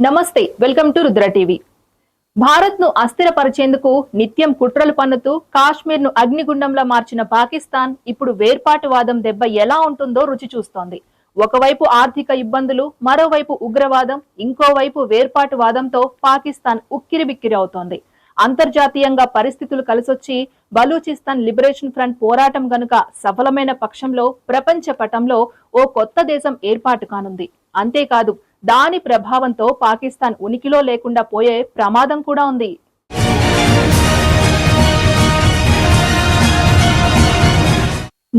నమస్తే welcome to Rudra TV. భారత్ను అస్థిరపరిచేందుకు నిత్యం కుట్రలు పన్నుతూ కాశ్మీర్ను అగ్నిగుండంలా మార్చిన పాకిస్తాన్ ఇప్పుడు వేర్పాటువాదం దెబ్బ ఎలా ఉంటుందో రుచి చూస్తోంది. ఒకవైపు ఆర్థిక ఇబ్బందులు మరోవైపు ఉగ్రవాదం ఇంకోవైపు వేర్పాటువాదంతో పాకిస్తాన్ ఉక్కిరిబిక్కిరి అవుతోంది. అంతర్జాతీయంగా పరిస్థితులు కలిసొచ్చి బలూచిస్తాన్ లిబరేషన్ ఫ్రంట్ పోరాటం గనుక సఫలమైన పక్షంలో ప్రపంచ పటంలో ఓ కొత్త దేశం ఏర్పాటు కానుంది. అంతేకాదు దాని ప్రభావంతో పాకిస్తాన్ ఉనికిలో లేకుండా పోయే ప్రమాదం కూడా ఉంది.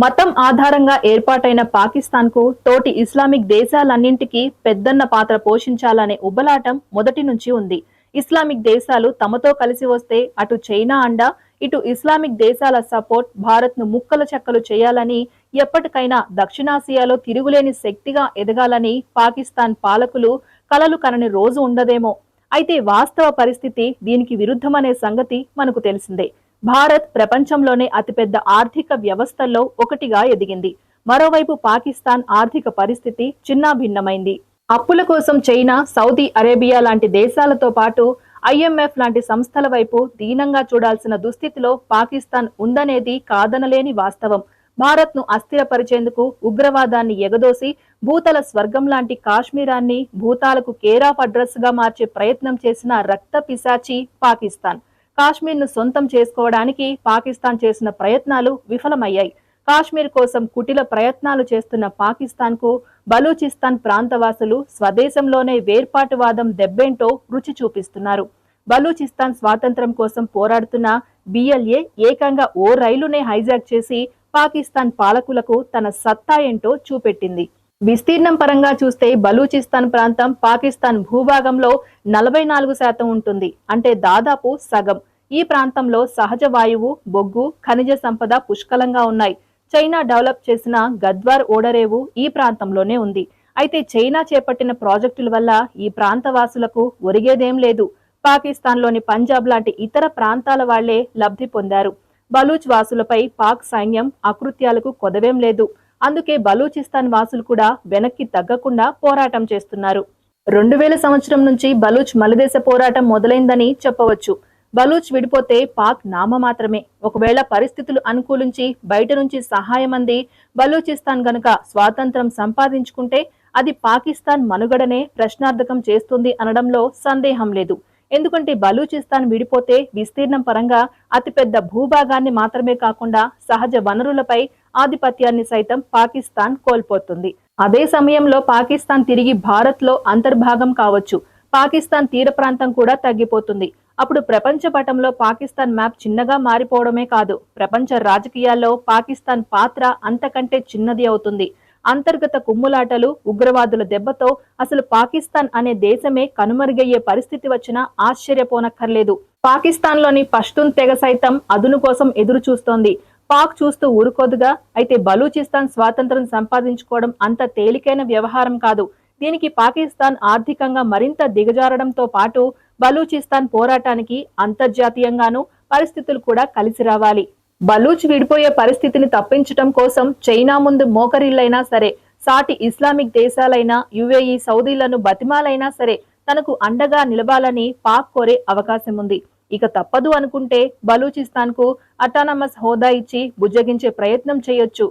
మతం ఆధారంగా ఏర్పాటైన పాకిస్తాన్కు తోటి ఇస్లామిక్ దేశాలన్నింటికీ పెద్దన్న పాత్ర పోషించాలనే ఉబలాటం మొదటి నుంచి ఉంది. ఇస్లామిక్ దేశాలు తమతో కలిసి వస్తే అటు చైనా అండ ఇటు ఇస్లామిక్ దేశాల సపోర్ట్ భారత్ను ముక్కలు చెక్కలు చేయాలని ఎప్పటికైనా దక్షిణాసియాలో తిరుగులేని శక్తిగా ఎదగాలని పాకిస్తాన్ పాలకులు కలలు కనని రోజు ఉండదేమో. అయితే వాస్తవ పరిస్థితి దీనికి విరుద్ధమనే సంగతి మనకు తెలిసిందే. భారత్ ప్రపంచంలోనే అతిపెద్ద ఆర్థిక వ్యవస్థల్లో ఒకటిగా ఎదిగింది. మరోవైపు పాకిస్తాన్ ఆర్థిక పరిస్థితి చిన్నాభిన్నమైంది. అప్పుల కోసం చైనా సౌదీ అరేబియా లాంటి దేశాలతో పాటు ఐఎంఎఫ్ లాంటి సంస్థల వైపు దీనంగా చూడాల్సిన దుస్థితిలో పాకిస్తాన్ ఉందనేది కాదనలేని వాస్తవం. భారత్ను అస్థిరపరిచేందుకు ఉగ్రవాదాన్ని ఎగదోసి భూతల స్వర్గం లాంటి కాశ్మీరాన్ని భూతాలకు కేర్ ఆఫ్ అడ్రస్గా మార్చే ప్రయత్నం చేసిన రక్త పిశాచి పాకిస్తాన్. కాశ్మీర్ను సొంతం చేసుకోవడానికి పాకిస్తాన్ చేసిన ప్రయత్నాలు విఫలమయ్యాయి. కాశ్మీర్ కోసం కుటిల ప్రయత్నాలు చేస్తున్న పాకిస్తాన్కు బలూచిస్తాన్ ప్రాంతవాసులు స్వదేశంలోనే వేర్పాటువాదం దెబ్బేంటో రుచి చూపిస్తున్నారు. బలూచిస్తాన్ స్వాతంత్రం కోసం పోరాడుతున్న బిఎల్ఏ ఏకంగా ఓ రైలునే హైజాక్ చేసి పాకిస్తాన్ పాలకులకు తన సత్తా ఏంటో చూపెట్టింది. విస్తీర్ణం పరంగా చూస్తే బలూచిస్తాన్ ప్రాంతం పాకిస్తాన్ భూభాగంలో నలభై నాలుగు శాతం ఉంటుంది. అంటే దాదాపు సగం. ఈ ప్రాంతంలో సహజ వాయువు బొగ్గు ఖనిజ సంపద పుష్కలంగా ఉన్నాయి. చైనా డెవలప్ చేసిన గద్వార్ ఓడరేవు ఈ ప్రాంతంలోనే ఉంది. అయితే చైనా చేపట్టిన ప్రాజెక్టుల వల్ల ఈ ప్రాంత వాసులకు ఒరిగేదేం లేదు. పాకిస్తాన్లోని పంజాబ్ లాంటి ఇతర ప్రాంతాల వాళ్ళే లబ్ధి పొందారు. బలూచ్ వాసులపై పాక్ సైన్యం అకృత్యాలకు కొదవేం లేదు. అందుకే బలూచిస్తాన్ వాసులు కూడా వెనక్కి తగ్గకుండా పోరాటం చేస్తున్నారు. రెండు వేల సంవత్సరం నుంచి బలూచ్ మలదేశ పోరాటం మొదలైందని చెప్పవచ్చు. బలూచ్ విడిపోతే పాక్ నామ మాత్రమే ఒకవేళ పరిస్థితులు అనుకూలించి బయట నుంచి సహాయం అంది బలూచిస్తాన్ గనుక స్వాతంత్రం సంపాదించుకుంటే అది పాకిస్తాన్ మనుగడనే ప్రశ్నార్థకం చేస్తుంది అనడంలో సందేహం లేదు. ఎందుకంటే బలూచిస్తాన్ విడిపోతే విస్తీర్ణం పరంగా అతిపెద్ద భూభాగాన్ని మాత్రమే కాకుండా సహజ వనరులపై ఆధిపత్యాన్ని సైతం పాకిస్తాన్ కోల్పోతుంది. అదే సమయంలో పాకిస్తాన్ తిరిగి భారత్లో అంతర్భాగం కావచ్చు. పాకిస్తాన్ తీర ప్రాంతం కూడా తగ్గిపోతుంది. అప్పుడు ప్రపంచ పటంలో పాకిస్తాన్ మ్యాప్ చిన్నగా మారిపోవడమే కాదు ప్రపంచ రాజకీయాల్లో పాకిస్తాన్ పాత్ర అంతకంటే చిన్నది అవుతుంది. అంతర్గత కుమ్ములాటలు ఉగ్రవాదుల దెబ్బతో అసలు పాకిస్తాన్ అనే దేశమే కనుమరుగయ్యే పరిస్థితి వచ్చినా ఆశ్చర్యపోనక్కర్లేదు. పాకిస్తాన్లోని పష్తూన్ తెగ సైతం అదును కోసం ఎదురు చూస్తోంది పాక్ చూస్తూ ఊరుకోదుగా అయితే బలూచిస్తాన్ స్వాతంత్రం సంపాదించుకోవడం అంత తేలికైన వ్యవహారం కాదు. దీనికి పాకిస్తాన్ ఆర్థికంగా మరింత దిగజారడంతో పాటు బలూచిస్తాన్ పోరాటానికి అంతర్జాతీయంగానూ పరిస్థితులు కూడా కలిసి రావాలి. బలూచ్ విడిపోయే పరిస్థితిని తప్పించటం కోసం చైనా ముందు మోకరిల్లైనా సరే సాటి ఇస్లామిక్ దేశాలైన యుఏఈ సౌదీలను బతిమాలైనా సరే తనకు అండగా నిలవాలని పాక్ కోరే అవకాశం ఉంది ఇక తప్పదు అనుకుంటే బలూచిస్తాన్కు అటానమస్ హోదా ఇచ్చి బుజ్జగించే ప్రయత్నం చేయొచ్చు.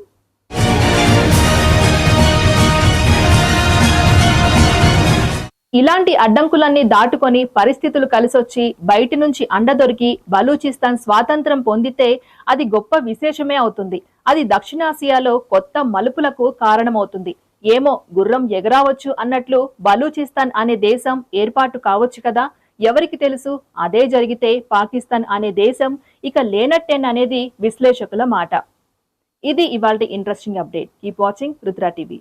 ఇలాంటి అడ్డంకులన్నీ దాటుకొని పరిస్థితులు కలిసొచ్చి బయటి నుంచి అండ దొరికి బలూచిస్తాన్ స్వాతంత్రం పొందితే అది గొప్ప విశేషమే అవుతుంది. అది దక్షిణాసియాలో కొత్త మలుపులకు కారణమవుతుంది. ఏమో గుర్రం ఎగరావచ్చు అన్నట్లు బలూచిస్తాన్ అనే దేశం ఏర్పాటు కావచ్చు కదా? ఎవరికి తెలుసు? అదే జరిగితే పాకిస్తాన్ అనే దేశం ఇక లేనట్టేననేది విశ్లేషకుల మాట. ఇది ఇవాళ interesting update. Keep watching Rudra TV.